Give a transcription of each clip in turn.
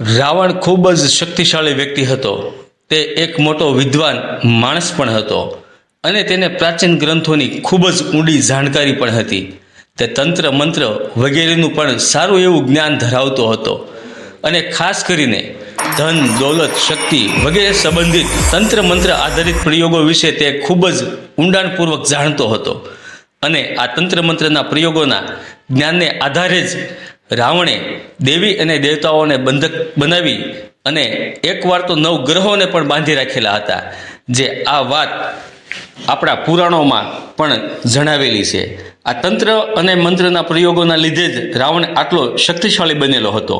રાવણ ખૂબ જ શક્તિશાળી વ્યક્તિ હતો. તે એક મોટો વિદ્વાન માણસ પણ હતો અને તેને પ્રાચીન ગ્રંથોની ખૂબ જ ઊંડી જાણકારી પણ હતી. તે તંત્ર મંત્ર વગેરેનું પણ સારું એવું જ્ઞાન ધરાવતો હતો અને ખાસ કરીને ધન, દોલત, શક્તિ વગેરે સંબંધિત તંત્ર મંત્ર આધારિત પ્રયોગો વિશે તે ખૂબ જ ઊંડાણપૂર્વક જાણતો હતો. અને આ તંત્ર મંત્રના પ્રયોગોના જ્ઞાનને આધારે જ રાવણે દેવી અને દેવતાઓને બંધક બનાવી અને એકવાર તો નવ ગ્રહોને પણ બાંધી રાખેલા હતા, જે આ વાત આપણા પુરાણોમાં પણ જણાવેલી છે. આ તંત્ર અને મંત્રના પ્રયોગોના લીધે જ રાવણ આટલો શક્તિશાળી બનેલો હતો.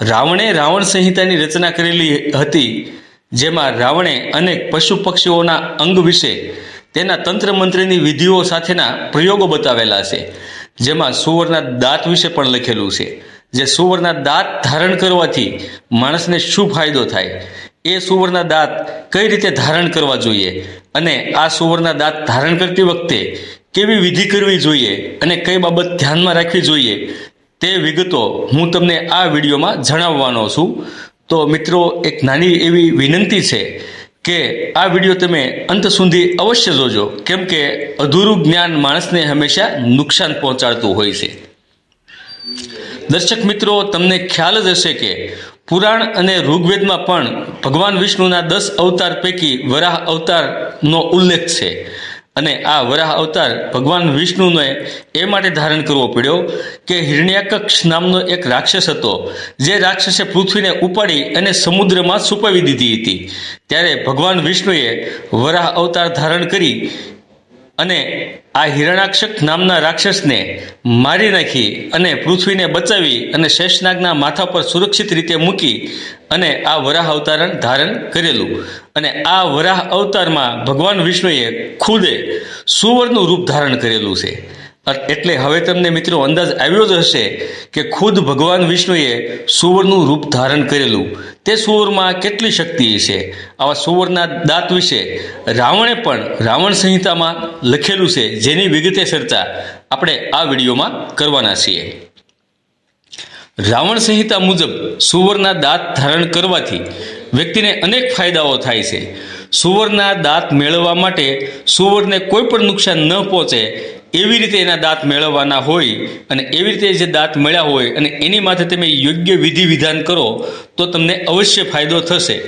રાવણે રાવણ સંહિતાની રચના કરેલી હતી, જેમાં રાવણે અનેક પશુ પક્ષીઓના અંગ વિશે તેના તંત્ર મંત્રની વિધિઓ સાથેના પ્રયોગો બતાવેલા છે. જેમાં સુવરના દાંત વિશે પણ લખેલું છે, જે સુવરના દાંત ધારણ કરવાથી માણસને શું ફાયદો થાય? એ સુવરના દાંત કઈ રીતે ધારણ કરવા જોઈએ? અને આ સુવરના દાંત ધારણ કરતી વખતે કેવી વિધિ કરવી જોઈએ? અને કઈ બાબત ધ્યાનમાં રાખવી જોઈએ? તે વિગતો હું તમને આ વિડીયોમાં જણાવવાનો છું. તો મિત્રો, એક નાની એવી વિનંતી છે કે આ વીડિયો તમે અંત સુધી અવશ્ય જોજો, કેમ કે અધૂરું જ્ઞાન માણસને હંમેશા નુકસાન પહોંચાડતું હોય છે. દર્શક મિત્રો, તમને ખ્યાલ જ હશે કે પુરાણ અને ઋગ્વેદમાં પણ ભગવાન વિષ્ણુના દસ અવતાર પૈકી વરાહ અવતારનો ઉલ્લેખ છે. અને આ વરાહ અવતાર ભગવાન વિષ્ણુને એ માટે ધારણ કરવો પડ્યો કે હિરણ્યાકક્ષ નામનો એક રાક્ષસ હતો. જે રાક્ષસે પૃથ્વીને ઉપાડી અને સમુદ્રમાં છુપાવી દીધી હતી. ત્યારે ભગવાન વિષ્ણુએ વરાહ અવતાર ધારણ કરી અને આ હિરણાક્ષક નામના રાક્ષસને મારી નાખી અને પૃથ્વીને બચાવી અને શેષનાગના માથા પર સુરક્ષિત રીતે મૂકી અને આ વરાહ અવતારણ ધારણ કરેલું. અને આ વરાહ અવતારમાં ભગવાન વિષ્ણુએ ખુદે સુવરનું રૂપ ધારણ કરેલું છે. એટલે હવે તમને મિત્રો અંદાજ આવ્યો જ હશે કે ખુદ ભગવાન વિષ્ણુએ સુવરનું રૂપ ધારણ કરેલું. તે સુવરમાં કેટલી શક્તિ છે? આવા સુવરના દાંત વિશે રાવણે પણ રાવણ સંહિતામાં લખેલું છે, જેની વિગતે ચર્ચા આપણે આ વિડીયોમાં કરવાના છીએ. રાવણ સંહિતા મુજબ સુવરના દાંત ધારણ કરવાથી વ્યક્તિને અનેક ફાયદાઓ થાય છે. સુવરના દાંત મેળવવા માટે સુવરને કોઈ પણ નુકસાન ન પહોંચે એવી રીતે એના દાંત મેળવવાના હોય અને એવી રીતે જે દાંત મળ્યા હોય અને એની માથે તમે યોગ્ય વિધિ વિધાન કરો તો તમને અવશ્ય ફાયદો થશે.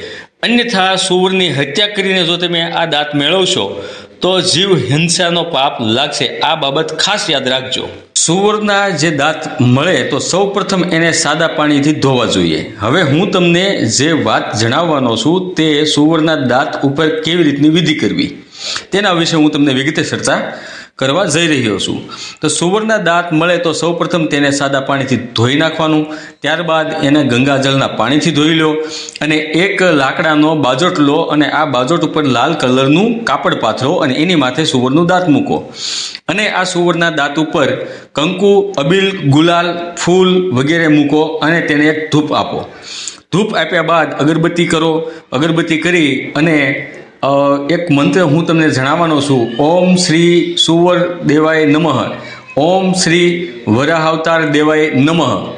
અન્યથા સુવરની હત્યા કરીને જો તમે આ દાંત મેળવશો તો જીવ હિંસાનો પાપ લાગશે. આ બાબત ખાસ યાદ રાખજો. સુવર્ણના જે દાંત મળે તો સૌ પ્રથમ એને સાદા પાણીથી ધોવા જોઈએ. હવે હું તમને જે વાત જણાવવાનો છું તે સુવરના દાંત ઉપર કેવી રીતની વિધિ કરવી? તેના વિશે હું તમને વિગતે ચર્ચા કરવા જઈ રહ્યો છું. તો સુવરના દાંત મળે તો સૌ પ્રથમ તેને સાદા પાણીથી ધોઈ નાખવાનું, ત્યારબાદ એને ગંગાજળના પાણીથી ધોઈ લો અને એક લાકડાનો બાજોટ લો અને આ બાજોટ ઉપર લાલ કલરનું કાપડ પાથરો અને એની માથે સુવરનું દાંત મૂકો. અને આ સુવરના દાંત ઉપર કંકુ, અબીલ, ગુલાલ, ફૂલ વગેરે મૂકો અને તેને એક ધૂપ આપો. ધૂપ આપ્યા બાદ અગરબત્તી કરો, અગરબત્તી કરી અને એક મંત્ર હું તમને જણાવવાનો છું. ઓમ શ્રી સુવર દેવાય નમઃ. ઓમ શ્રી વરાહાવતાર દેવાય નમઃ.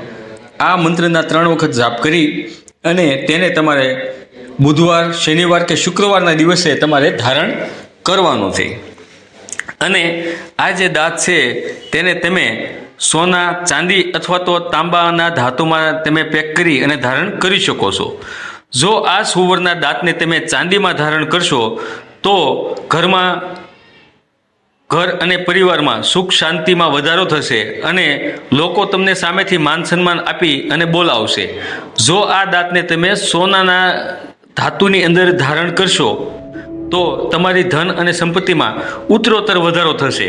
આ મંત્રના ત્રણ વખત જાપ કરી અને તેને તમારે બુધવાર, શનિવાર કે શુક્રવારના દિવસે તમારે ધારણ કરવાનું છે. અને આ જે દાંત છે, તેને તમે સોના, ચાંદી અથવા તો તાંબાના ધાતુમાં તમે પેક કરી અને ધારણ કરી શકો છો. જો આ સુવર્ણના દાંતને તમે ચાંદીમાં ધારણ કરશો, તો ઘરમાં ઘર અને પરિવારમાં સુખ શાંતિમાં વધારો થશે અને લોકો તમને સામેથી માન સન્માન આપી અને બોલાવશે. જો આ દાંતને તમે સોનાના ધાતુની અંદર ધારણ કરશો તો તમારી ધન અને સંપત્તિમાં ઉત્તરોત્તર વધારો થશે.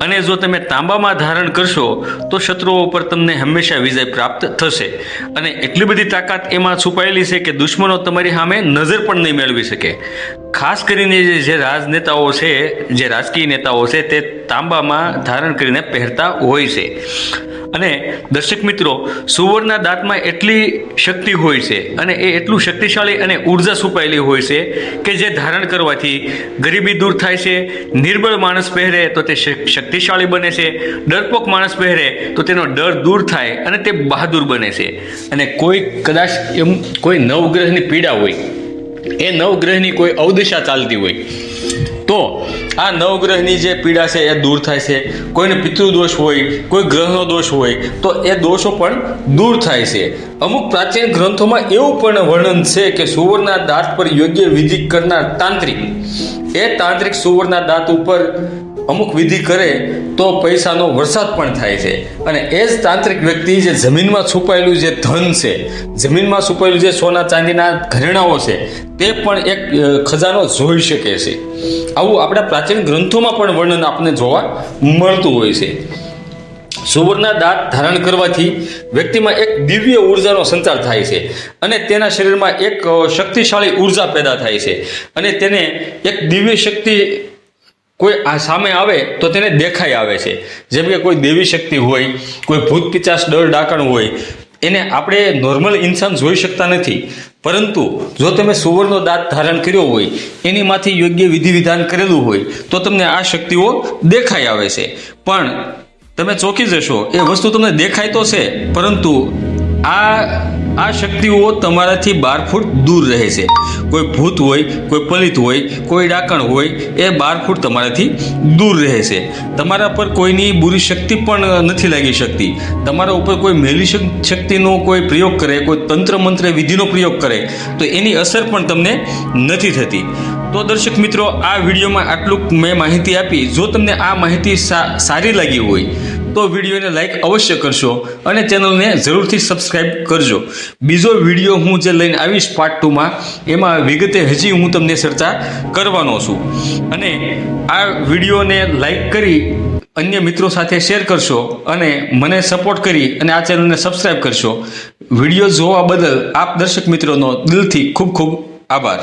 અને જો તમે તાંબામાં ધારણ કરશો, તો શત્રુઓ ઉપર તમને હંમેશા વિજય પ્રાપ્ત થશે. અને એટલી બધી તાકાત એમાં છુપાયેલી છે કે દુશ્મનો તમારી સામે નજર પણ નહીં મેળવી શકે. ખાસ કરીને જે રાજનેતાઓ છે, જે રાજકીય નેતાઓ છે, તે તાંબામાં ધારણ કરીને પહેરતા હોય છે. અને દર્શક મિત્રો, સુવર્ણના દાંતમાં એટલી શક્તિ હોય છે અને એ એટલું શક્તિશાળી અને ઊર્જા છુપાયેલી હોય છે કે જે ધારણ કરવાથી ગરીબી દૂર થાય છે, નિર્બળ માણસ પહેરે તો તે શક- શક્તિશાળી બને છે, ડરપોક માણસ પહેરે તો તેનો ડર દૂર થાય અને તે બહાદુર બને છે. અને કોઈ કદાચ એમ, કોઈ નવગ્રહની પીડા હોય, એ નવગ્રહની કોઈ અવદશા ચાલતી હોય, તો આ નવગ્રહની જે પીડા છે એ દૂર થાય છે. કોઈને પિતૃદોષ હોય, કોઈ ગ્રહનો દોષ હોય, તો એ દોષો પણ દૂર થાય છે. અમુક પ્રાચીન ગ્રંથોમાં એવું પણ વર્ણન છે કે સુવર્ણના દાંત પર યોગ્ય વિધિ કરનાર તાંત્રિક. એ તાંત્રિક સુવરના દાંત ઉપર અમુક વિધિ કરે તો પૈસાનો વરસાદ પણ થાય છે. અને એ જ તાંત્રિક વ્યક્તિ જે જમીનમાં છુપાયેલું જે ધન છે, જમીનમાં છુપાયેલું જે સોના ચાંદીના ઘરેણાઓ છે, તે પણ એક ખજાનો જોઈ શકે છે. આવું આપણા પ્રાચીન ગ્રંથોમાં પણ વર્ણન આપણને જોવા મળતું હોય છે. સુવર્ણના દાંત ધારણ કરવાથી વ્યક્તિમાં એક દિવ્ય ઉર્જાનો સંચાર થાય છે અને તેના શરીરમાં એક શક્તિશાળી ઊર્જા પેદા થાય છે અને તેને એક દિવ્ય શક્તિ કોઈ આ સામે આવે તો તેને દેખાઈ આવે છે. જેમ કે કોઈ દેવી શક્તિ હોય, કોઈ ભૂત પિચાસ ડર ડાકણ હોય, એને આપણે નોર્મલ ઇન્સાન જોઈ શકતા નથી. પરંતુ જો તમે સુવર્ણનો દાંત ધારણ કર્યો હોય, એનીમાંથી યોગ્ય વિધિ વિધાન કરેલું હોય, તો તમને આ શક્તિઓ દેખાઈ આવે છે. પણ તમે ચોંકી જશો, એ વસ્તુ તમને દેખાય તો છે, પરંતુ આ આ શક્તિઓ તમારાથી બાર ફૂટ દૂર રહે છે. કોઈ ભૂત હોય, કોઈ પલિત હોય, કોઈ ડાકણ હોય, એ બાર ફૂટ તમારાથી દૂર રહે છે. તમારા પર કોઈની બુરી શક્તિ પણ નથી લાગી શકતી. તમારા ઉપર કોઈ મેલી શક્તિનો કોઈ પ્રયોગ કરે, કોઈ તંત્ર મંત્ર વિધિનો પ્રયોગ કરે, તો એની અસર પણ તમને નથી થતી. તો દર્શક મિત્રો, આ વિડીયોમાં આટલું મેં માહિતી આપી. જો તમને આ માહિતી સારી લાગી હોય તો વિડીયોને લાઇક અવશ્ય કરશો અને ચેનલને જરૂરથી સબસ્ક્રાઈબ કરજો. બીજો વીડિયો હું જે લઈને આવીશ પાર્ટ ટુમાં એમાં વિગતે હજી હું તમને ચર્ચા કરવાનો છું. અને આ વિડીયોને લાઇક કરી અન્ય મિત્રો સાથે શેર કરશો અને મને સપોર્ટ કરી અને આ ચેનલને સબસ્ક્રાઈબ કરશો. વીડિયો જોવા બદલ આપ દર્શક મિત્રોનો દિલથી ખૂબ ખૂબ આભાર.